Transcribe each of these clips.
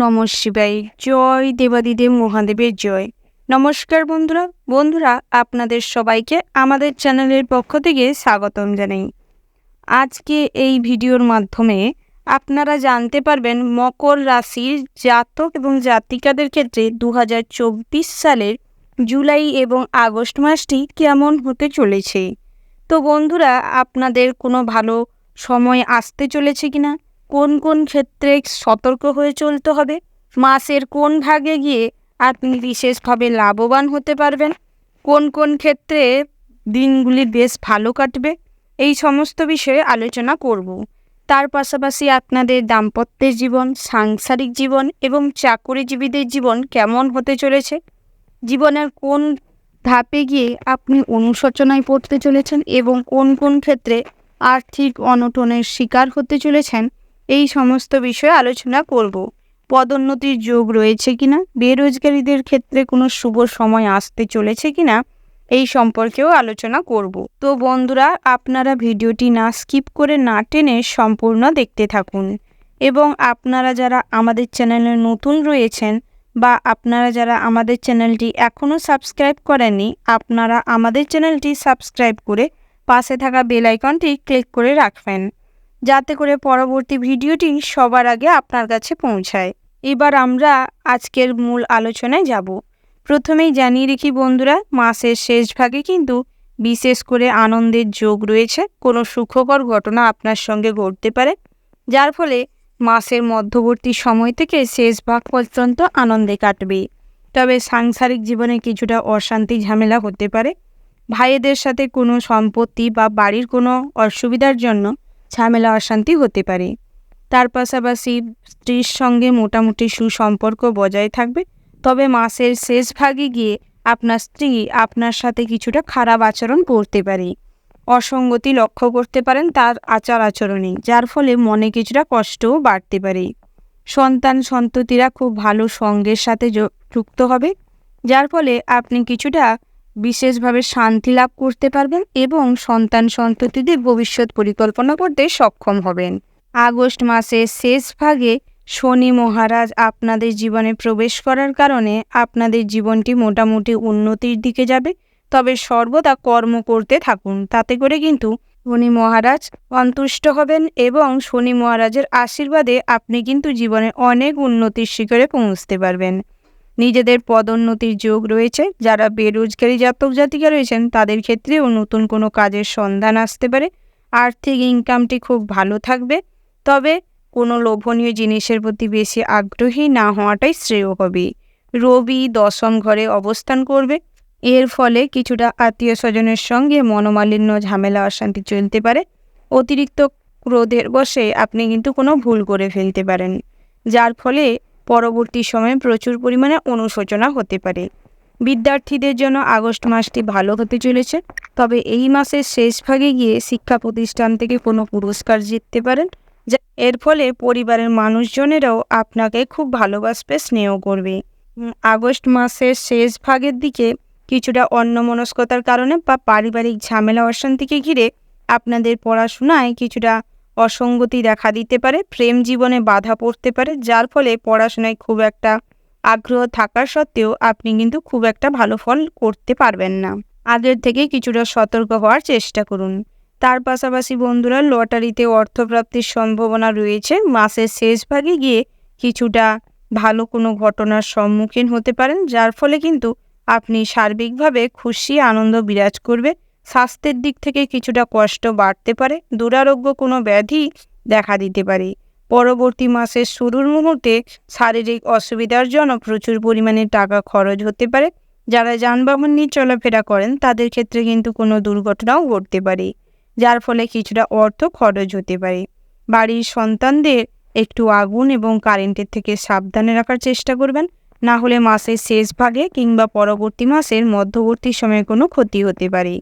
নম শিবাই জয় দেবাদিদেব মহাদেবের জয়। নমস্কার বন্ধুরা। বন্ধুরা, আপনাদের সবাইকে আমাদের চ্যানেলের পক্ষ থেকে স্বাগতম জানাই। আজকে এই ভিডিওর মাধ্যমে আপনারা জানতে পারবেন মকর রাশির জাতক এবং জাতিকাদের ক্ষেত্রে দু হাজার চব্বিশ সালের জুলাই এবং আগস্ট মাসটি কেমন হতে চলেছে? তো বন্ধুরা, আপনাদের কোনো ভালো সময় আসতে চলেছে কিনা? কোন কোন ক্ষেত্রে সতর্ক হয়ে চলতে হবে? মাসের কোন ভাগে গিয়ে আপনি বিশেষভাবে লাভবান হতে পারবেন? কোন কোন ক্ষেত্রে দিনগুলি বেশ ভালো কাটবে? এই সমস্ত বিষয়ে আলোচনা করব। তার পাশাপাশি আপনাদের দাম্পত্যের জীবন, সাংসারিক জীবন এবং চাকরিজীবীদের জীবন কেমন হতে চলেছে? জীবনের কোন ধাপে গিয়ে আপনি অনুশোচনায় পড়তে চলেছেন এবং কোন কোন ক্ষেত্রে আর্থিক অনটনের শিকার হতে চলেছেন? এই সমস্ত বিষয়ে আলোচনা করব। পদোন্নতির যোগ রয়েছে কিনা? বেরোজগারীদের ক্ষেত্রে কোনো শুভ সময় আসতে চলেছে কিনা? এই সম্পর্কেও আলোচনা করব। তো বন্ধুরা, আপনারা ভিডিওটি না স্কিপ করে না টেনে সম্পূর্ণ দেখতে থাকুন। এবং আপনারা যারা আমাদের চ্যানেলে নতুন রয়েছেন বা আপনারা যারা আমাদের চ্যানেলটি এখনও সাবস্ক্রাইব করেননি, আপনারা আমাদের চ্যানেলটি সাবস্ক্রাইব করে পাশে থাকা বেল আইকনটি ক্লিক করে রাখবেন। যাতে করে পরবর্তী ভিডিওটি সবার আগে আপনার কাছে পৌঁছায়। এবার আমরা আজকের মূল আলোচনায় যাব। প্রথমেই জানিয়ে রেখি বন্ধুরা, মাসের শেষ ভাগে কিন্তু বিশেষ করে আনন্দের যোগ রয়েছে। কোনো সুখকর ঘটনা আপনার সঙ্গে ঘটতে পারে, যার ফলে মাসের মধ্যবর্তী সময় থেকে শেষ ভাগ পর্যন্ত আনন্দে কাটবে। তবে সাংসারিক জীবনে কিছুটা অশান্তি ঝামেলা হতে পারে। ভাইয়েদের সাথে কোনো সম্পত্তি বা বাড়ির কোনো অসুবিধার জন্য ঝামেলা, অশান্তি হতে পারে। তার পাশাপাশি স্ত্রীর সঙ্গে মোটামুটি সুসম্পর্ক বজায় থাকবে। তবে মাসের শেষ ভাগে গিয়ে আপনার স্ত্রী আপনার সাথে কিছুটা খারাপ আচরণ করতে পারে। অসঙ্গতি লক্ষ্য করতে পারেন তার আচার আচরণে, যার ফলে মনে কিছুটা কষ্টও বাড়তে পারে। সন্তান সন্ততিরা খুব ভালো সঙ্গের সাথে যুক্ত হবে, যার ফলে আপনি কিছুটা বিশেষভাবে শান্তি লাভ করতে পারবেন এবং সন্তান সন্ততিদের ভবিষ্যৎ পরিকল্পনা করতে সক্ষম হবেন। আগস্ট মাসের শেষ ভাগে শনি মহারাজ আপনাদের জীবনে প্রবেশ করার কারণে আপনাদের জীবনটি মোটামুটি উন্নতির দিকে যাবে। তবে সর্বদা কর্ম করতে থাকুন, তাতে করে কিন্তু শনি মহারাজ সন্তুষ্ট হবেন এবং শনি মহারাজের আশীর্বাদে আপনি কিন্তু জীবনে অনেক উন্নতির শিখরে পৌঁছতে পারবেন। নিজেদের পদোন্নতির যোগ রয়েছে। যারা বেরোজগারি জাতক জাতিকা রয়েছেন, তাদের ক্ষেত্রেও নতুন কোনো কাজের সন্ধান আসতে পারে। আর্থিক ইনকামটি খুব ভালো থাকবে, তবে কোনো লোভনীয় জিনিসের প্রতি বেশি আগ্রহী না হওয়াটাই শ্রেয় হবে রবি দশম ঘরে অবস্থান করবে। এর ফলে কিছুটা আত্মীয় স্বজনের সঙ্গে মনোমালিন্য, ঝামেলা, অশান্তি চলতে পারে। অতিরিক্ত ক্রোধের বসে আপনি কিন্তু কোনো ভুল করে ফেলতে পারেন। যার ফলে পরবর্তী সময়ে প্রচুর পরিমাণে অনুশোচনা হতে পারে। বিদ্যার্থীদের জন্য আগস্ট মাসটি ভালো হতে চলেছে, তবে এই মাসের শেষ ভাগে গিয়ে শিক্ষা প্রতিষ্ঠান থেকে কোনো পুরস্কার জিততে পারেন, যা এর ফলে পরিবারের মানুষজনেরাও আপনাকে খুব ভালোবাসবে, স্নেহ করবে। আগস্ট মাসের শেষ ভাগের দিকে কিছুটা অন্যমনস্কতার কারণে বা পারিবারিক ঝামেলা অশান্তিকে ঘিরে আপনাদের পড়াশোনায় কিছুটা অসঙ্গতি দেখা দিতে পারে, প্রেম জীবনে বাধা পড়তে পারে, যার ফলে পড়াশোনায় খুব একটা আগ্রহ থাকার সত্ত্বেও আপনি কিন্তু খুব একটা ভালো ফল করতে পারবেন না। আগের থেকে কিছুটা সতর্ক হওয়ার চেষ্টা করুন। তার পাশাপাশি বন্ধুরা, লটারিতে অর্থপ্রাপ্তির সম্ভাবনা রয়েছে। মাসের শেষ ভাগে গিয়ে কিছুটা ভালো কোনো ঘটনার সম্মুখীন হতে পারেন, যার ফলে কিন্তু আপনি সার্বিকভাবে খুশি, আনন্দ বিরাজ করবে। স্বাস্থ্যের দিক থেকে কিছুটা কষ্ট বাড়তে পারে, দুরারোগ্য কোনো ব্যাধি দেখা দিতে পারে। পরবর্তী মাসের শুরুর মুহূর্তে শারীরিক অসুবিধার জন্য প্রচুর পরিমাণে টাকা খরচ হতে পারে। যারা যানবাহন নিয়ে চলাফেরা করেন, তাদের ক্ষেত্রে কিন্তু কোনো দুর্ঘটনাও ঘটতে পারে, যার ফলে কিছুটা অর্থ খরচ হতে পারে। বাড়ির সন্তানদের একটু আগুন এবং কারেন্টের থেকে সাবধানে রাখার চেষ্টা করবেন, না হলে মাসের শেষ ভাগে কিংবা পরবর্তী মাসের মধ্যবর্তী সময়ে কোনো ক্ষতি হতে পারে।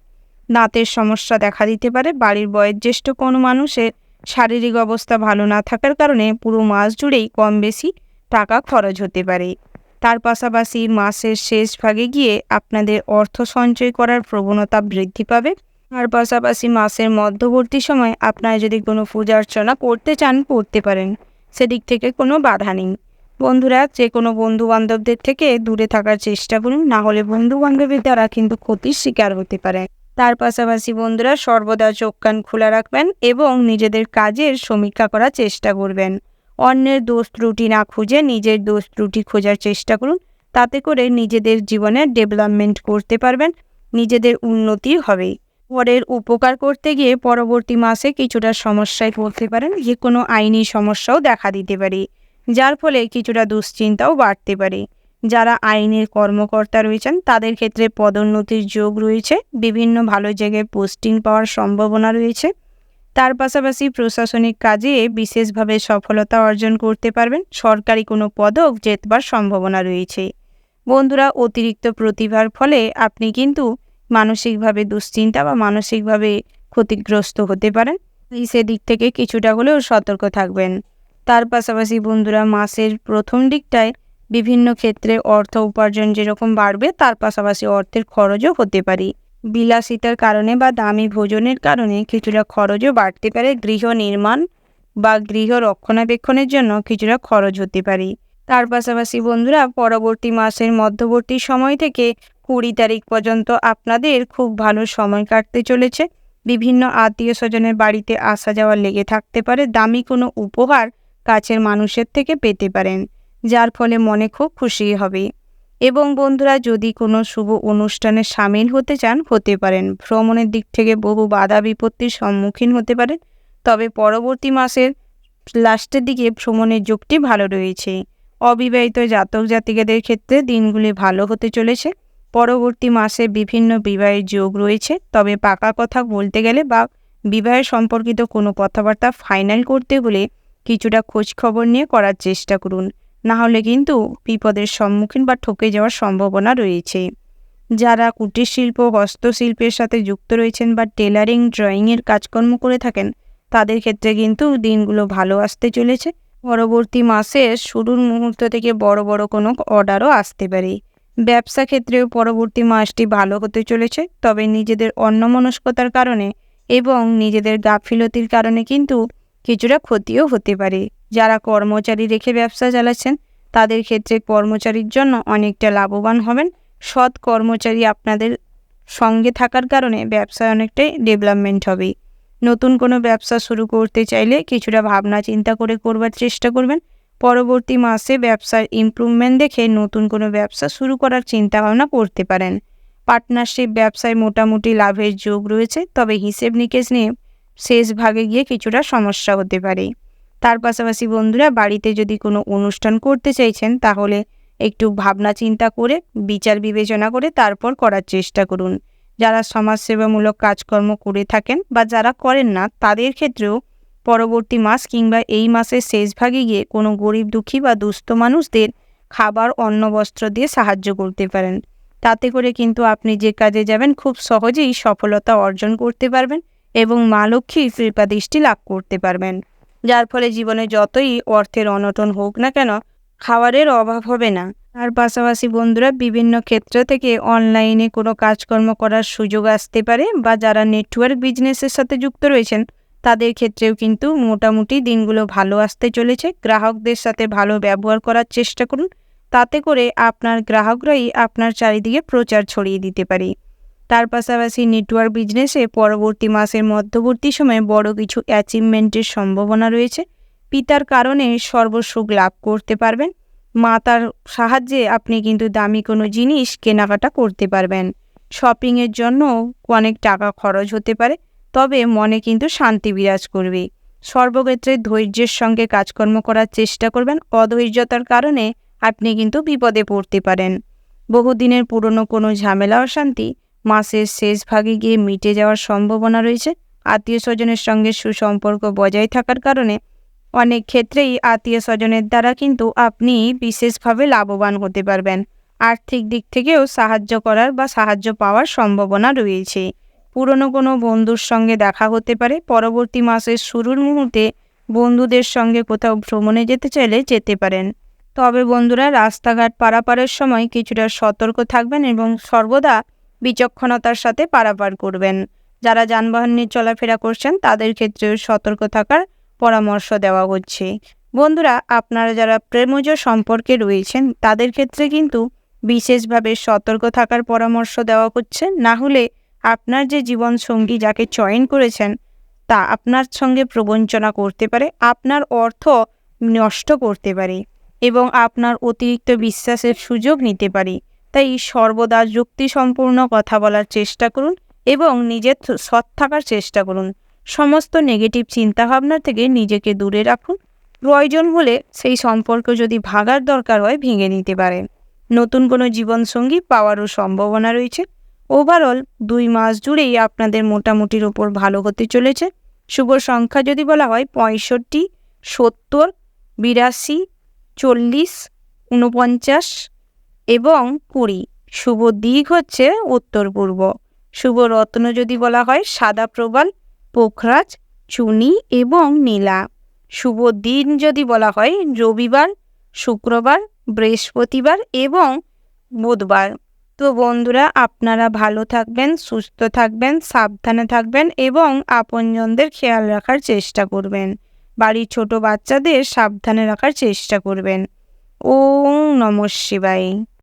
দাঁতের সমস্যা দেখা দিতে পারে। বাড়ির বয়োজ্যেষ্ঠ কোনো মানুষের শারীরিক অবস্থা ভালো না থাকার কারণে পুরো মাস জুড়েই কম বেশি টাকা খরচ হতে পারে। তার পাশাপাশি মাসের শেষ ভাগে গিয়ে আপনাদের অর্থ সঞ্চয় করার প্রবণতা বৃদ্ধি পাবে। তার পাশাপাশি মাসের মধ্যবর্তী সময় আপনারা যদি কোনো পূজা অর্চনা করতে চান, করতে পারেন। সেদিক থেকে কোনো বাধা নেই। বন্ধুরা, যে কোনো বন্ধু বান্ধবদের থেকে দূরে থাকার চেষ্টা করুন। না হলে বন্ধু বান্ধবের দ্বারা কিন্তু ক্ষতির শিকার হতে পারে। তার পাশাপাশি বন্ধুরা সর্বদা চোখ কান খোলা রাখবেন এবং নিজেদের কাজের সমীক্ষা করার চেষ্টা করবেন। অন্যের দোষ ত্রুটি না খুঁজে নিজের দোষ ত্রুটি খোঁজার চেষ্টা করুন। তাতে করে নিজেদের জীবনে ডেভেলপমেন্ট করতে পারবেন, নিজেদের উন্নতি হবে। পরের উপকার করতে গিয়ে পরবর্তী মাসে কিছুটা সমস্যায় পড়তে পারেন যে কোনো আইনি সমস্যাও দেখা দিতে পারে, যার ফলে কিছুটা দুশ্চিন্তাও বাড়তে পারে। যারা আইনের কর্মকর্তা রয়েছেন, তাদের ক্ষেত্রে পদোন্নতির যোগ রয়েছে। বিভিন্ন ভালো জায়গায় পোস্টিং পাওয়ার সম্ভাবনা রয়েছে। তার পাশাপাশি প্রশাসনিক কাজে বিশেষভাবে সফলতা অর্জন করতে পারবেন। সরকারি কোনো পদক জেতবার সম্ভাবনা রয়েছে। বন্ধুরা, অতিরিক্ত প্রতিভার ফলে আপনি কিন্তু মানসিকভাবে দুশ্চিন্তা বা মানসিকভাবে ক্ষতিগ্রস্ত হতে পারেন। সেদিক থেকে কিছুটা হলেও সতর্ক থাকবেন। তার পাশাপাশি বন্ধুরা, মাসের প্রথম দিকটায় বিভিন্ন ক্ষেত্রে অর্থ উপার্জন যেরকম বাড়বে, তার পাশাপাশি অর্থের খরচও হতে পারে। বিলাসিতার কারণে বা দামি ভোজনের কারণে কিছুটা খরচও বাড়তে পারে গৃহ নির্মাণ বা গৃহ রক্ষণাবেক্ষণের জন্য কিছুটা খরচ হতে পারে। তার পাশাপাশি বন্ধুরা, পরবর্তী মাসের মধ্যবর্তী সময় থেকে কুড়ি তারিখ পর্যন্ত আপনাদের খুব ভালো সময় কাটতে চলেছে। বিভিন্ন আত্মীয় স্বজনের বাড়িতে আসা যাওয়া লেগে থাকতে পারে। দামি কোনো উপহার কাছের মানুষের থেকে পেতে পারেন। যার ফলে মনে খুব খুশি হবে। এবং বন্ধুরা, যদি কোনো শুভ অনুষ্ঠানে সামিল হতে চান, হতে পারেন। ভ্রমণের দিক থেকে বহু বাধা বিপত্তির সম্মুখীন হতে পারেন। তবে পরবর্তী মাসের লাস্টের দিকে ভ্রমণের যোগটি ভালো রয়েছে। অবিবাহিত জাতক জাতিকাদের ক্ষেত্রে দিনগুলি ভালো হতে চলেছে। পরবর্তী মাসে বিভিন্ন বিবাহের যোগ রয়েছে। তবে পাকা কথা বলতে গেলে বা বিবাহের সম্পর্কিত কোনো কথাবার্তা ফাইনাল করতে হলে কিছুটা খোঁজ খবর নিয়ে করার চেষ্টা করুন। না হলে কিন্তু বিপদের সম্মুখীন বা ঠকে যাওয়ার সম্ভাবনা রয়েছে। যারা কুটির শিল্প হস্তশিল্পের সাথে যুক্ত রয়েছেন বা টেলারিং ড্রয়িংয়ের কাজকর্ম করে থাকেন, তাদের ক্ষেত্রে কিন্তু দিনগুলো ভালো আসতে চলেছে। পরবর্তী মাসে শুরুর মুহূর্ত থেকে বড় বড় কোনো অর্ডারও আসতে পারে। ব্যবসা ক্ষেত্রেও পরবর্তী মাসটি ভালো হতে চলেছে, তবে নিজেদের অন্যমনস্কতার কারণে এবং নিজেদের গাফিলতির কারণে কিন্তু কিছুটা ক্ষতিও হতে পারে। যারা কর্মচারী রেখে ব্যবসা চালাচ্ছেন, তাদের ক্ষেত্রে কর্মচারীর জন্য অনেকটা লাভবান হবেন। সৎ কর্মচারী আপনাদের সঙ্গে থাকার কারণে ব্যবসায় অনেকটাই ডেভেলপমেন্ট হবে। নতুন কোনো ব্যবসা শুরু করতে চাইলে কিছুটা ভাবনা চিন্তা করে করবার চেষ্টা করবেন। পরবর্তী মাসে ব্যবসার ইমপ্রুভমেন্ট দেখে নতুন কোনো ব্যবসা শুরু করার চিন্তা ভাবনা করতে পারেন। পার্টনারশিপ ব্যবসায় মোটামুটি লাভের যোগ রয়েছে, তবে হিসেব নিকেশ নিয়ে শেষ ভাগে গিয়ে কিছুটা সমস্যা হতে পারে। তার পাশাপাশি বন্ধুরা বাড়িতে যদি কোনো অনুষ্ঠান করতে চাইছেন, তাহলে একটু ভাবনা চিন্তা করে, বিচার বিবেচনা করে তারপর করার চেষ্টা করুন। যারা সমাজসেবামূলক কাজকর্ম করে থাকেন বা যারা করেন না, তাদের ক্ষেত্রেও পরবর্তী মাস কিংবা এই মাসের শেষ ভাগে গিয়ে কোনো গরিব দুঃখী বা দুস্থ মানুষদের খাবার, অন্ন, বস্ত্র দিয়ে সাহায্য করতে পারেন। তাতে করে কিন্তু আপনি যে কাজে যাবেন, খুব সহজেই সফলতা অর্জন করতে পারবেন এবং মা লক্ষ্মীর কৃপাদৃষ্টি লাভ করতে পারবেন। যার ফলে জীবনে যতই অর্থের অনটন হোক না কেন, খাবারের অভাব হবে না। তার পাশাপাশি বন্ধুরা বিভিন্ন ক্ষেত্র থেকে অনলাইনে কোনো কাজকর্ম করার সুযোগ আসতে পারে বা যারা নেটওয়ার্ক বিজনেসের সাথে যুক্ত রয়েছেন, তাদের ক্ষেত্রেও কিন্তু মোটামুটি দিনগুলো ভালো আসতে চলেছে। গ্রাহকদের সাথে ভালো ব্যবহার করার চেষ্টা করুন। তাতে করে আপনার গ্রাহকরাই আপনার চারিদিকে প্রচার ছড়িয়ে দিতে পারে। তার পাশাপাশি নেটওয়ার্ক বিজনেসে পরবর্তী মাসের মধ্যবর্তী সময়ে বড় কিছু অ্যাচিভমেন্টের সম্ভাবনা রয়েছে। পিতার কারণে সর্বসুখ লাভ করতে পারবেন। মাতার সাহায্যে আপনি কিন্তু দামি কোনো জিনিস কেনাকাটা করতে পারবেন। শপিংয়ের জন্য অনেক টাকা খরচ হতে পারে, তবে মনে কিন্তু শান্তি বিরাজ করবে। সর্বক্ষেত্রে ধৈর্যের সঙ্গে কাজকর্ম করার চেষ্টা করবেন। অধৈর্যতার কারণে আপনি কিন্তু বিপদে পড়তে পারেন। বহুদিনের পুরনো কোনো ঝামেলা, অশান্তি মাসের শেষ ভাগে গিয়ে মিটে যাওয়ার সম্ভাবনা রয়েছে। আত্মীয় স্বজনের সঙ্গে সুসম্পর্ক বজায় থাকার কারণে অনেক ক্ষেত্রেই আত্মীয় স্বজনের দ্বারা কিন্তু আপনি বিশেষভাবে লাভবান হতে পারবেন। আর্থিক দিক থেকেও সাহায্য করার বা সাহায্য পাওয়ার সম্ভাবনা রয়েছে। পুরনো কোনো বন্ধুর সঙ্গে দেখা হতে পারে। পরবর্তী মাসের শুরুর মুহূর্তে বন্ধুদের সঙ্গে কোথাও ভ্রমণে যেতে চাইলে যেতে পারেন। তবে বন্ধুরা রাস্তাঘাট পারাপারের সময় কিছুটা সতর্ক থাকবেন এবং সর্বদা বিচক্ষণতার সাথে পারাপার করবেন। যারা যানবাহন নিয়ে চলাফেরা করছেন, তাদের ক্ষেত্রেও সতর্ক থাকার পরামর্শ দেওয়া হচ্ছে। বন্ধুরা, আপনারা যারা প্রেমজ সম্পর্কে রয়েছেন, তাদের ক্ষেত্রে কিন্তু বিশেষভাবে সতর্ক থাকার পরামর্শ দেওয়া হচ্ছে। না হলে আপনার যে জীবন সঙ্গী যাকে চয়ন করেছেন, তা আপনার সঙ্গে প্রবঞ্চনা করতে পারে, আপনার অর্থ নষ্ট করতে পারে এবং আপনার অতিরিক্ত বিশ্বাসের সুযোগ নিতে পারে। তাই সর্বদা যুক্তিসম্পূর্ণ কথা বলার চেষ্টা করুন এবং নিজের সৎ থাকার চেষ্টা করুন। সমস্ত নেগেটিভ চিন্তাভাবনা থেকে নিজেকে দূরে রাখুন। প্রয়োজন হলে সেই সম্পর্ক যদি ভাগার দরকার হয়, ভেঙে নিতে পারেন। নতুন কোনো জীবনসঙ্গী পাওয়ারও সম্ভাবনা রয়েছে। ওভারঅল দুই মাস জুড়েই আপনাদের মোটামুটির ওপর ভালো হতে চলেছে। শুভ সংখ্যা যদি বলা হয়, পঁয়ষট্টি, সত্তর, বিরাশি, চল্লিশ উনপঞ্চাশ এবং কুড়ি। শুভ দিক হচ্ছে উত্তর পূর্ব। শুভ রত্ন যদি বলা হয়, সাদা প্রবাল, পোখরাজ, চুনি এবং নীলা। শুভ দিন যদি বলা হয়, রবিবার, শুক্রবার, বৃহস্পতিবার এবং বুধবার। তো বন্ধুরা, আপনারা ভালো থাকবেন, সুস্থ থাকবেন, সাবধানে থাকবেন এবং আপনজনদের খেয়াল রাখার চেষ্টা করবেন। বাড়ির ছোট বাচ্চাদের সাবধানে রাখার চেষ্টা করবেন। ওম নমঃ শিবায়।